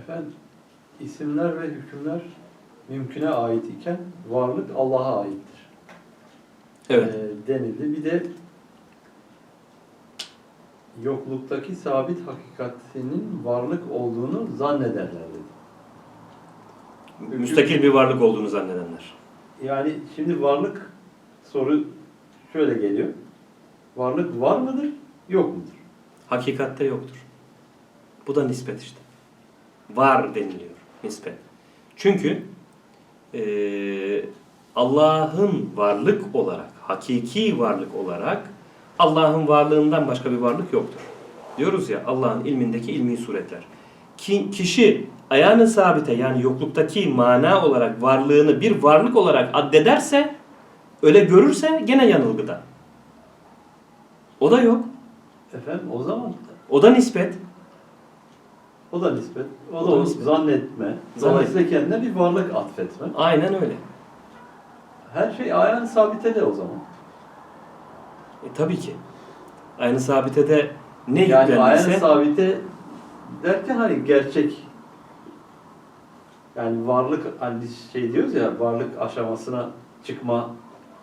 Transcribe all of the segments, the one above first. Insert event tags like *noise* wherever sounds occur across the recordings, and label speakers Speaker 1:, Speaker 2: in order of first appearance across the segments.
Speaker 1: Efendim, isimler ve hükümler mümküne ait iken varlık Allah'a aittir.
Speaker 2: Evet.
Speaker 1: Ee, denildi. Bir de yokluktaki sabit hakikatinin varlık olduğunu zannederler dedi.
Speaker 2: Müstakil bir varlık olduğunu zannedenler.
Speaker 1: Yani şimdi varlık soru şöyle geliyor. Varlık var mıdır, yok mudur?
Speaker 2: Hakikatte yoktur. Bu da nispet işte. Var deniliyor. Nispet. Çünkü eee, Allah'ın varlık olarak, hakiki varlık olarak Allah'ın varlığından başka bir varlık yoktur. Diyoruz ya Allah'ın ilmindeki ilmi suretler. Ki, kişi ayağını sabite yani yokluktaki mana olarak varlığını bir varlık olarak addederse, öyle görürse gene yanılgıda. O da yok.
Speaker 1: Efendim o zaman
Speaker 2: O da nispet.
Speaker 1: O da nispet. O
Speaker 2: O
Speaker 1: da
Speaker 2: da
Speaker 1: onu
Speaker 2: nispet.
Speaker 1: zannetme. Dolayısıyla kendine bir varlık atfetme.
Speaker 2: Aynen öyle.
Speaker 1: Her şey ayağın sabitede o zaman.
Speaker 2: E, tabii ki. Aynı sabitede ne
Speaker 1: Yani
Speaker 2: yüklendiyse
Speaker 1: sabite derken hani gerçek yani varlık hani şey diyoruz ya varlık aşamasına çıkma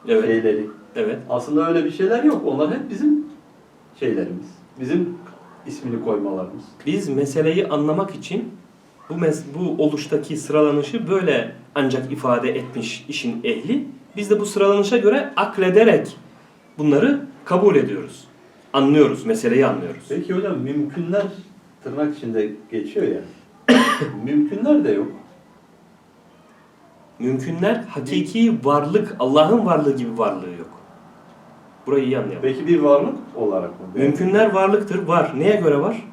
Speaker 2: evet,
Speaker 1: şeyleri.
Speaker 2: evet.
Speaker 1: Aslında öyle bir şeyler yok. Onlar hep bizim şeylerimiz. Bizim ismini koymalarımız.
Speaker 2: Biz meseleyi anlamak için bu mes bu oluştaki sıralanışı böyle ancak ifade etmiş işin ehli. Biz de bu sıralanışa göre aklederek bunları kabul ediyoruz. Anlıyoruz, meseleyi anlıyoruz.
Speaker 1: Peki hocam mümkünler tırnak içinde geçiyor ya. *coughs* mümkünler de yok.
Speaker 2: Mümkünler hakiki varlık, Allah'ın varlığı gibi varlığı. Burayı iyi anlayalım.
Speaker 1: Peki bir varlık olarak mı?
Speaker 2: Mümkünler varlıktır, var. Neye göre var?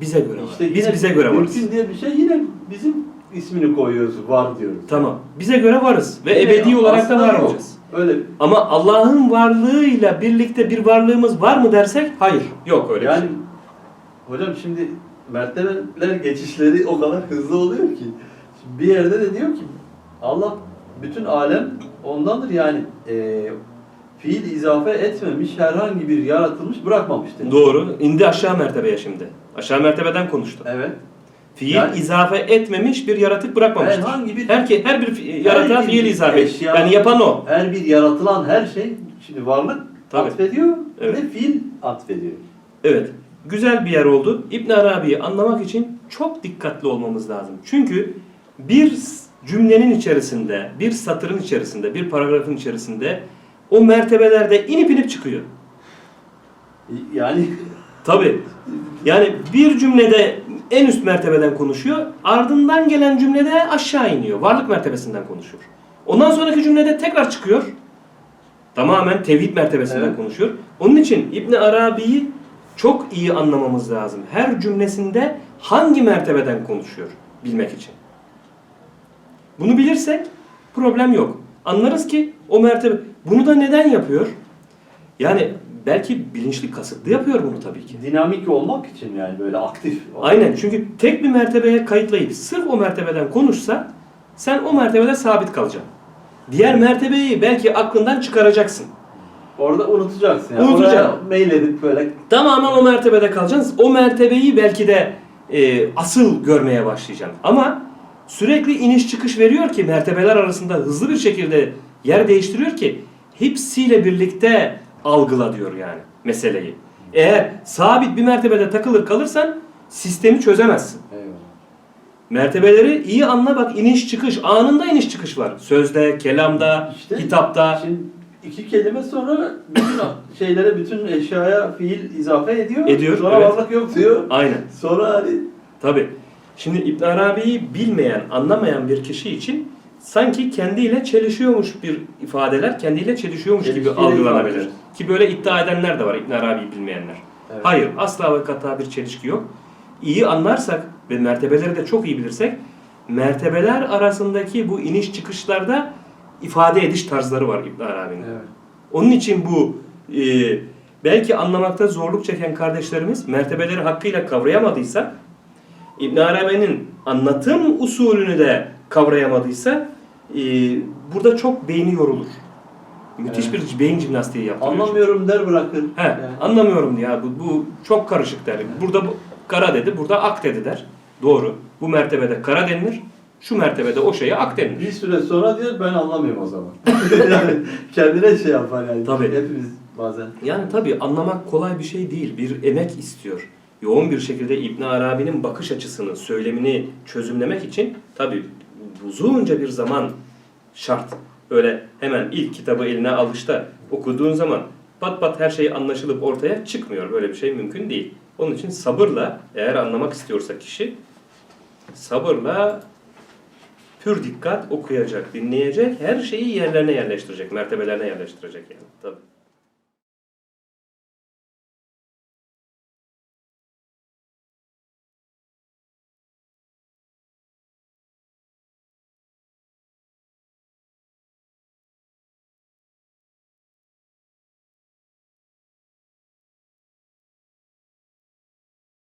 Speaker 2: Bize göre var.
Speaker 1: İşte
Speaker 2: Biz
Speaker 1: yine
Speaker 2: bize göre varız.
Speaker 1: Mümkün diye bir şey yine bizim ismini koyuyoruz, var diyoruz.
Speaker 2: Tamam. Bize göre varız ve
Speaker 1: Yine
Speaker 2: ebedi olarak da
Speaker 1: aslında
Speaker 2: var
Speaker 1: yok.
Speaker 2: olacağız.
Speaker 1: Öyle
Speaker 2: Ama Allah'ın varlığıyla birlikte bir varlığımız var mı dersek hayır. Yok öyle
Speaker 1: yani
Speaker 2: bir şey.
Speaker 1: hocam şimdi mertebeler geçişleri o kadar hızlı oluyor ki şimdi bir yerde de diyor ki Allah bütün alem ondandır yani e, fiil izafe etmemiş herhangi bir yaratılmış bırakmamıştır.
Speaker 2: Doğru. İndi aşağı mertebeye şimdi. Aşağı mertebeden konuştu.
Speaker 1: Evet.
Speaker 2: Fiil
Speaker 1: Yani-
Speaker 2: izafe etmemiş bir yaratık bırakmamıştır.
Speaker 1: Herhangi bir
Speaker 2: Her, her bir fi- yaratığa
Speaker 1: bir
Speaker 2: fiil izafe.
Speaker 1: eşya-
Speaker 2: Yani yapan o.
Speaker 1: her bir yaratılan her şey şimdi varlık
Speaker 2: Tabii.
Speaker 1: atfediyor
Speaker 2: Evet.
Speaker 1: ve fiil atfediyor.
Speaker 2: Evet. Güzel bir yer oldu. İbn Arabi'yi anlamak için çok dikkatli olmamız lazım. Çünkü bir s- cümlenin içerisinde, bir satırın içerisinde, bir paragrafın içerisinde o mertebelerde inip inip çıkıyor.
Speaker 1: Yani
Speaker 2: Tabi. Yani bir cümlede en üst mertebeden konuşuyor, ardından gelen cümlede aşağı iniyor. Varlık mertebesinden konuşuyor. Ondan sonraki cümlede tekrar çıkıyor. Tamamen tevhid mertebesinden
Speaker 1: Evet.
Speaker 2: konuşuyor. Onun için İbn Arabi'yi çok iyi anlamamız lazım. Her cümlesinde hangi mertebeden konuşuyor bilmek için. Bunu bilirsek problem yok. Anlarız ki o mertebe bunu da neden yapıyor? Yani belki bilinçli kasıtlı yapıyor bunu tabii ki.
Speaker 1: dinamik olmak için yani böyle aktif. olmak.
Speaker 2: Aynen çünkü tek bir mertebeye kayıtlayıp sırf o mertebeden konuşsa sen o mertebede sabit kalacaksın. Diğer mertebeyi belki aklından çıkaracaksın.
Speaker 1: Orada unutacaksın. Yani.
Speaker 2: Unutacaksın.
Speaker 1: Oraya mail edip böyle
Speaker 2: Tamamen o mertebede kalacaksın. O mertebeyi belki de e, asıl görmeye başlayacaksın. Ama sürekli iniş çıkış veriyor ki mertebeler arasında hızlı bir şekilde yer değiştiriyor ki hepsiyle birlikte algıla diyor yani meseleyi. Eğer sabit bir mertebede takılır kalırsan sistemi çözemezsin.
Speaker 1: Eyvallah.
Speaker 2: Mertebeleri iyi anla bak iniş çıkış anında iniş çıkış var. Sözde, kelamda,
Speaker 1: İşte
Speaker 2: kitapta.
Speaker 1: Şimdi iki kelime sonra bütün *coughs* şeylere, bütün eşyaya fiil izafe ediyor.
Speaker 2: Ediyor,
Speaker 1: Sonra
Speaker 2: evet.
Speaker 1: varlık yok diyor.
Speaker 2: Aynen.
Speaker 1: Sonra hani
Speaker 2: Tabi. Şimdi İbn Arabi'yi bilmeyen, anlamayan bir kişi için sanki kendiyle çelişiyormuş bir ifadeler, kendiyle çelişiyormuş gibi
Speaker 1: Çelişkiyle
Speaker 2: algılanabilir. Ki böyle iddia edenler de var İbn Arabi'yi bilmeyenler.
Speaker 1: Evet.
Speaker 2: Hayır, asla ve kata bir çelişki yok. İyi anlarsak ve mertebeleri de çok iyi bilirsek, mertebeler arasındaki bu iniş çıkışlarda ifade ediş tarzları var İbn Arabi'nin.
Speaker 1: Evet.
Speaker 2: Onun için bu e, belki anlamakta zorluk çeken kardeşlerimiz mertebeleri hakkıyla kavrayamadıysa İbn Arabi'nin anlatım usulünü de kavrayamadıysa e, burada çok beyni yorulur. Müthiş
Speaker 1: Evet.
Speaker 2: bir beyin jimnastiği yaptırıyor.
Speaker 1: Anlamıyorum der bırakır.
Speaker 2: He, anlamıyorum ya bu, bu çok karışık der. Burada bu kara dedi, burada ak dedi der. Doğru. Bu mertebede kara denilir. Şu mertebede o şeye ak denilir.
Speaker 1: Bir süre sonra diyor ben anlamıyorum o zaman. *laughs* yani kendine şey yapar yani.
Speaker 2: Tabii.
Speaker 1: Hepimiz bazen.
Speaker 2: Yani tabii anlamak kolay bir şey değil. Bir emek istiyor. Yoğun bir şekilde İbn Arabi'nin bakış açısını, söylemini çözümlemek için tabii uzunca bir zaman şart. Öyle hemen ilk kitabı eline alışta okuduğun zaman pat pat her şey anlaşılıp ortaya çıkmıyor. Böyle bir şey mümkün değil. Onun için sabırla eğer anlamak istiyorsa kişi sabırla pür dikkat okuyacak, dinleyecek, her şeyi yerlerine yerleştirecek, mertebelerine yerleştirecek yani. Tabii.